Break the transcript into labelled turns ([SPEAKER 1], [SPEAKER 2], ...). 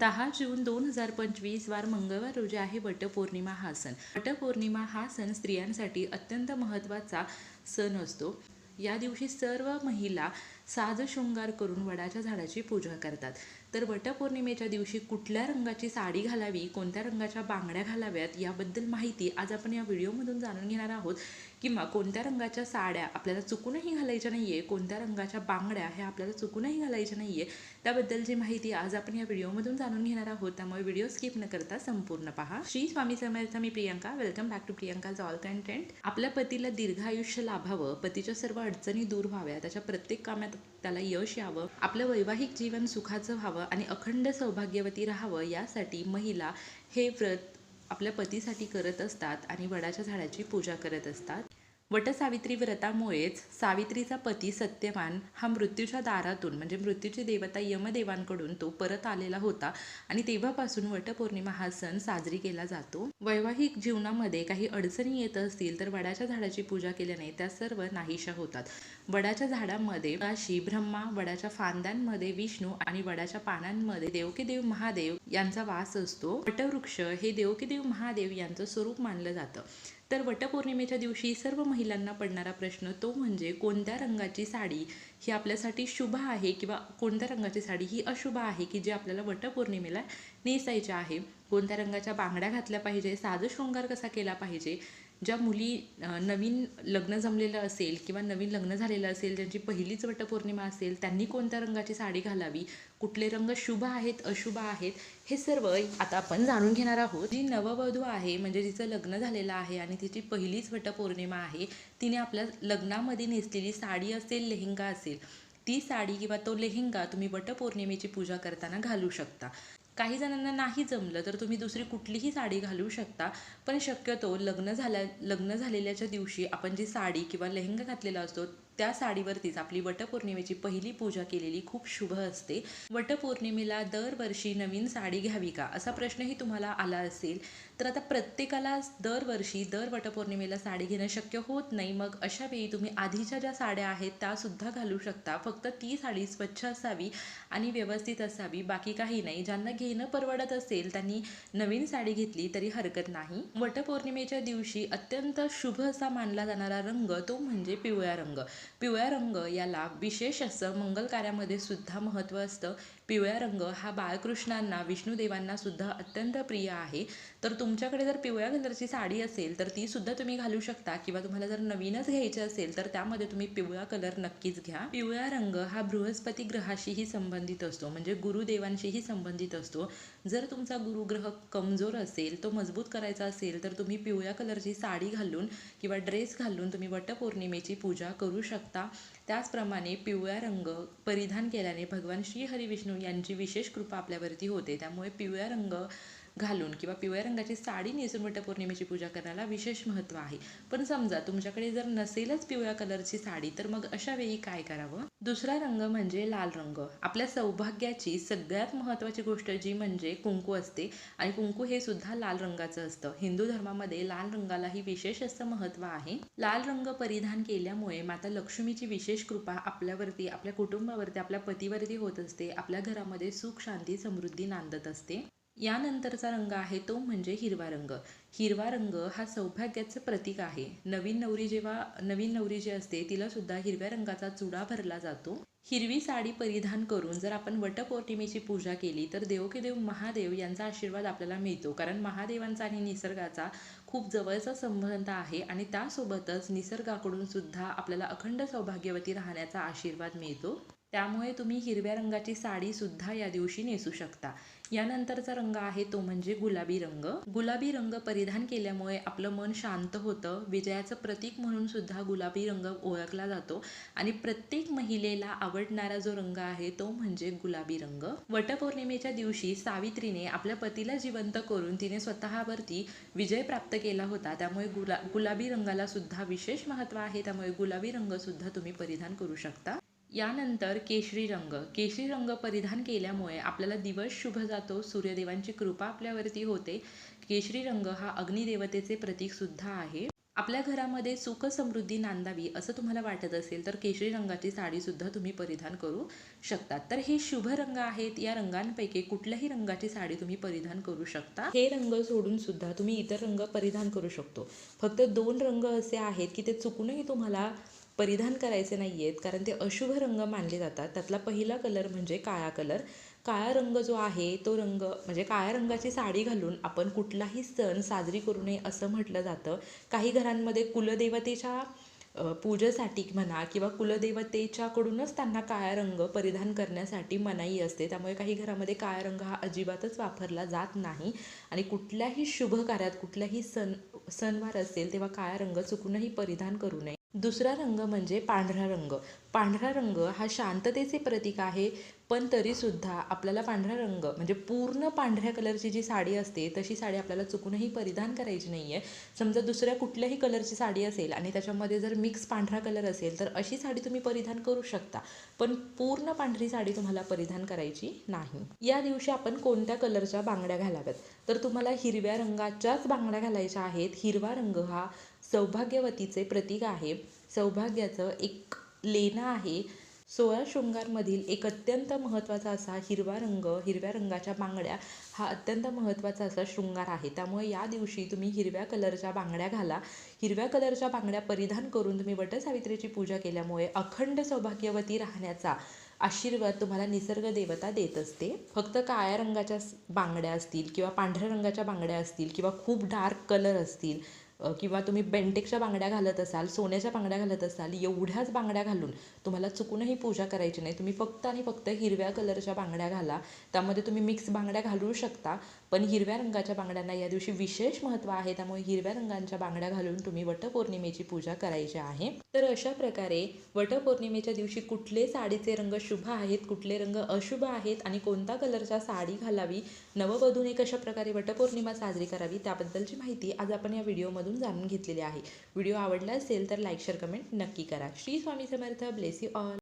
[SPEAKER 1] दहा जून दोन हजार पंचवीस वार मंगळवार रोजी आहे वटपौर्णिमा हा सण. वटपौर्णिमा हा सण स्त्रियांसाठी अत्यंत महत्त्वाचा सण असतो. या दिवशी सर्व महिला साज शृंगार करून वडाच्या झाडाची पूजा करतात. तर वटपौर्णिमेच्या दिवशी कुठल्या रंगाची साडी घालावी कोणत्या रंगाच्या बांगड्या घालाव्यात याबद्दल माहिती आज आपण या व्हिडिओमधून जाणून घेणार आहोत. किंवा कोणत्या रंगाच्या साड्या आपल्याला चुकूनही घालायच्या नाही आहे कोणत्या रंगाच्या बांगड्या ह्या आपल्याला चुकूनही घालायच्या नाही आहे त्याबद्दलची माहिती आज आपण या व्हिडिओमधून जाणून घेणार आहोत त्यामुळे व्हिडिओ स्किप न करता संपूर्ण पहा. श्री स्वामी समर्थ मी Priyanka. Welcome back to Priyanka's all content आपल्या पतीला दीर्घायुष्य लाभावं पतीच्या सर्व अडचणी दूर व्हाव्या त्याच्या प्रत्येक कामात त्याला यश यावं आपलं वैवाहिक जीवन सुखाचं व्हावं आणि अखंड सौभाग्यवती राहावं यासाठी महिला हे व्रत आपल्या पतीसाठी करत असतात आणि वडाच्या झाडाची पूजा करत असतात. वटसावित्री व्रतामुळेच सावित्रीचा पती सत्यवान हा मृत्यूच्या दारातून म्हणजे मृत्यूची देवता यमदेवांकडून तो परत आलेला होता आणि तेव्हापासून वटपौर्णिमा हा सण साजरी केला जातो. वैवाहिक जीवनामध्ये काही अडचणी येत असतील तर वडाच्या झाडाची पूजा केल्याने त्या सर्व नाहीशा होतात. वडाच्या झाडामध्ये काशी ब्रह्मा वडाच्या फांद्यांमध्ये विष्णू आणि वडाच्या पानांमध्ये देवकीदेव महादेव यांचा वास असतो. वटवृक्ष हे देवकीदेव महादेव यांचं स्वरूप मानलं जातं. तर वटपौर्णिमेच्या दिवशी सर्व महिलांना पडणारा प्रश्न तो म्हणजे कोणत्या रंगाची साडी ही आपल्यासाठी शुभ आहे किंवा कोणत्या रंगाची साडी ही अशुभ आहे की जी आपल्याला वटपौर्णिमेला नेसायची आहे? कोणत्या रंगाच्या बांगड्या घातल्या पाहिजे? साजशृंगार कसा केला पाहिजे? ज्या मुली नवीन लग्न जमलेलं असेल किंवा नवीन लग्न झालेलं असेल ज्यांची पहिलीच वटपौर्णिमा असेल त्यांनी कोणत्या रंगाची साडी घालावी? कुठले रंग शुभ आहेत अशुभ आहेत? हे सर्व आता आपण जाणून घेणार आहोत. जी नववधू आहे म्हणजे जिचं लग्न झालेलं आहे आणि तिची पहिलीच वटपौर्णिमा आहे तिने आपल्या लग्नामध्ये नेसलेली साडी असेल लेहंगा असेल ती साडी किंवा तो लेहंगा तुम्ही वटपौर्णिमेची पूजा करताना घालू शकता. काही जणांना नाही जमलं तर तुम्ही दुसरी कुठलीही साडी घालू शकता पण शक्यतो लग्न झाल्या लग्न झालेल्याच्या दिवशी आपण जी साडी किंवा लेहंगा घातलेला असतो त्या साडीवरतीच आपली वटपौर्णिमेची पहिली पूजा केलेली खूप शुभ असते. वटपौर्णिमेला दरवर्षी नवीन साडी घ्यावी का? असा प्रश्नही तुम्हाला आला असेल तर आता प्रत्येकाला दरवर्षी दर वटपौर्णिमेला साडी घेणं शक्य होत नाही. मग अशा वेळी तुम्ही आधीच्या ज्या साड्या आहेत त्यासुद्धा घालू शकता. फक्त ती साडी स्वच्छ असावी आणि व्यवस्थित असावी बाकी काही नाही. ज्यांना घेणं परवडत असेल त्यांनी नवीन साडी घेतली तरी हरकत नाही. वटपौर्णिमेच्या दिवशी अत्यंत शुभ असा मानला जाणारा रंग तो म्हणजे पिवळा रंग. पिवळा रंग याला विशेष असं मंगल कार्यामध्ये सुद्धा महत्त्व असतं. पिवळा रंग हा बाळकृष्णांना विष्णुदेवांना सुद्धा अत्यंत प्रिय आहे. तर तुमच्याकडे जर पिवळ्या कलरची साडी असेल तर ती सुद्धा तुम्ही घालू शकता. किंवा तुम्हाला जर नवीनच घ्यायची असेल तर त्यामध्ये तुम्ही पिवळा कलर नक्कीच घ्या. पिवळा रंग हा बृहस्पती ग्रहाशीही संबंधित असतो. म्हणजे गुरुदेवांशीही संबंधित असतो. जर तुमचा गुरुग्रह कमजोर असेल तो मजबूत करायचा असेल तर तुम्ही पिवळ्या कलरची साडी घालून किंवा ड्रेस घालून तुम्ही वटपौर्णिमेची पूजा करू शकता शकता. त्याचप्रमाणे पिवळा रंग परिधान केल्याने भगवान श्री हरी विष्णू यांची विशेष कृपा आपल्यावरती होते. त्यामुळे पिवळा रंग घालून किंवा पिवळ्या रंगाची साडी नेसून वटपौर्णिमेची पूजा करण्याला विशेष महत्त्व आहे. पण समजा तुमच्याकडे जर नसेलच पिवळ्या कलरची साडी तर मग अशा वेळी काय करावं? दुसरा रंग म्हणजे लाल रंग. आपल्या सौभाग्याची सगळ्यात महत्त्वाची गोष्ट जी म्हणजे कुंकू असते. आणि कुंकू हे सुद्धा लाल रंगाचं असतं. हिंदू धर्मामध्ये लाल रंगालाही विशेष असं महत्त्व आहे. लाल रंग परिधान केल्यामुळे माता लक्ष्मीची विशेष कृपा आपल्यावरती आपल्या कुटुंबावरती आपल्या पतीवरती होत असते. आपल्या घरामध्ये सुख शांती समृद्धी नांदत असते. यानंतरचा रंग आहे तो म्हणजे हिरवा रंग. हिरवा रंग हा सौभाग्याचं प्रतीक आहे. नवीन नवरी जेव्हा नवीन नवरी जी असते तिला सुद्धा हिरव्या रंगाचा चुडा भरला जातो. हिरवी साडी परिधान करून जर आपण वटपौर्णिमेची पूजा केली तर देवकीदेव महादेव यांचा आशीर्वाद आपल्याला मिळतो. कारण महादेवांचा आणि निसर्गाचा खूप जवळचा संबंध आहे आणि त्यासोबतच निसर्गाकडून सुद्धा आपल्याला अखंड सौभाग्यवती राहण्याचा आशीर्वाद मिळतो. त्यामुळे तुम्ही हिरव्या रंगाची साडी सुद्धा या दिवशी नेसू शकता. यानंतरचा रंग आहे तो म्हणजे गुलाबी रंग. गुलाबी रंग परिधान केल्यामुळे आपलं मन शांत होतं. विजयाचं प्रतीक म्हणून सुद्धा गुलाबी रंग ओळखला जातो आणि प्रत्येक महिलेला आवडणारा जो रंग आहे तो म्हणजे गुलाबी रंग. वटपौर्णिमेच्या दिवशी सावित्रीने आपल्या पतीला जिवंत करून तिने स्वतःवरती विजय प्राप्त केला होता. त्यामुळे गुला गुलाबी रंगाला सुद्धा विशेष महत्त्व आहे. त्यामुळे गुलाबी रंग सुद्धा तुम्ही परिधान करू शकता. यानंतर केशरी रंग. केशरी रंग परिधान केल्यामुळे आपल्याला दिवस शुभ जातो. सूर्यदेवांची कृपा आपल्यावरती होते. केशरी रंग हा अग्निदेवतेचे प्रतीकसुद्धा आहे. आपल्या घरामध्ये सुख समृद्धी नांदावी असं तुम्हाला वाटत असेल तर केशरी रंगाची साडीसुद्धा तुम्ही परिधान करू शकतात तर हे शुभ रंग आहेत. या रंगांपैकी कुठल्याही रंगाची साडी तुम्ही परिधान करू शकता. हे रंग सोडून सुद्धा तुम्ही इतर रंग परिधान करू शकतो. फक्त दोन रंग असे आहेत की ते चुकूनही तुम्हाला परिधान करायचे नाही आहेत कारण ते अशुभ रंग मानले जातात. त्यातला पहिला कलर म्हणजे काळा कलर. काळा रंग जो आहे तो रंग म्हणजे काळ्या रंगाची साडी घालून आपण कुठलाही सण साजरी करू नये असं म्हटलं जातं. काही घरांमध्ये कुलदेवतेच्या पूजेसाठी म्हणा किंवा कुलदेवतेच्याकडूनच त्यांना काळा रंग परिधान करण्यासाठी मनाई असते. त्यामुळे काही घरामध्ये काळा रंग हा अजिबातच वापरला जात नाही. आणि कुठल्याही शुभ कार्यात कुठल्याही सण सणवार असेल तेव्हा काळा रंग चुकूनही परिधान करू नये. दुसरा रंग म्हणजे पांढरा रंग. पांढरा रंग हा शांततेचे प्रतीक आहे पण तरीसुद्धा आपल्याला पांढरा रंग म्हणजे पूर्ण पांढऱ्या कलरची जी साडी असते तशी साडी आपल्याला चुकूनही परिधान करायची नाही आहे समजा दुसऱ्या कुठल्याही कलरची साडी असेल आणि त्याच्यामध्ये जर मिक्स पांढरा कलर असेल तर अशी साडी तुम्ही परिधान करू शकता पण पूर्ण पांढरी साडी तुम्हाला परिधान करायची नाही. या दिवशी आपण कोणत्या कलरच्या बांगड्या घालाव्यात? तर तुम्हाला हिरव्या रंगाच्याच बांगड्या घालायच्या आहेत. हिरवा रंग हा सौभाग्यवतीचे प्रतीक आहे. सौभाग्याचं एक लेणं आहे. सोळा शृंगारमधील एक अत्यंत महत्त्वाचा असा हिरवा रंग हिरव्या रंगाच्या बांगड्या हा अत्यंत महत्त्वाचा असा शृंगार आहे. त्यामुळे या दिवशी तुम्ही हिरव्या कलरच्या बांगड्या घाला. हिरव्या कलरच्या बांगड्या परिधान करून तुम्ही वटसावित्रीची पूजा केल्यामुळे अखंड सौभाग्यवती राहण्याचा आशीर्वाद तुम्हाला निसर्ग देवता देत असते. फक्त काळ्या रंगाच्या बांगड्या असतील किंवा पांढऱ्या रंगाच्या बांगड्या असतील किंवा खूप डार्क कलर असतील किंवा तुम्ही बेंटेकच्या बांगड्या घालत असाल सोन्याच्या बांगड्या घालत असाल एवढ्याच बांगड्या घालून तुम्हाला चुकूनही पूजा करायची नाही. तुम्ही फक्त आणि फक्त हिरव्या कलरच्या बांगड्या घाला. त्यामध्ये तुम्ही मिक्स बांगड्या घालू शकता पण हिरव्या रंगाच्या बांगड्यांना या दिवशी विशेष महत्त्व आहे. त्यामुळे हिरव्या रंगांच्या बांगड्या घालून तुम्ही वटपौर्णिमेची पूजा करायची आहे. तर अशा प्रकारे वटपौर्णिमेच्या दिवशी कुठले साडीचे रंग शुभ आहेत कुठले रंग अशुभ आहेत आणि कोणत्या कलरच्या साडी घालावी नववधूने कशा प्रकारे वटपौर्णिमा साजरी करावी त्याबद्दलची माहिती आज आपण या व्हिडिओमधून जाणून घेतलेली आहे. व्हिडिओ आवडला असेल तर लाईक शेअर कमेंट नक्की करा. Shri Swami Samarth. Bless you all.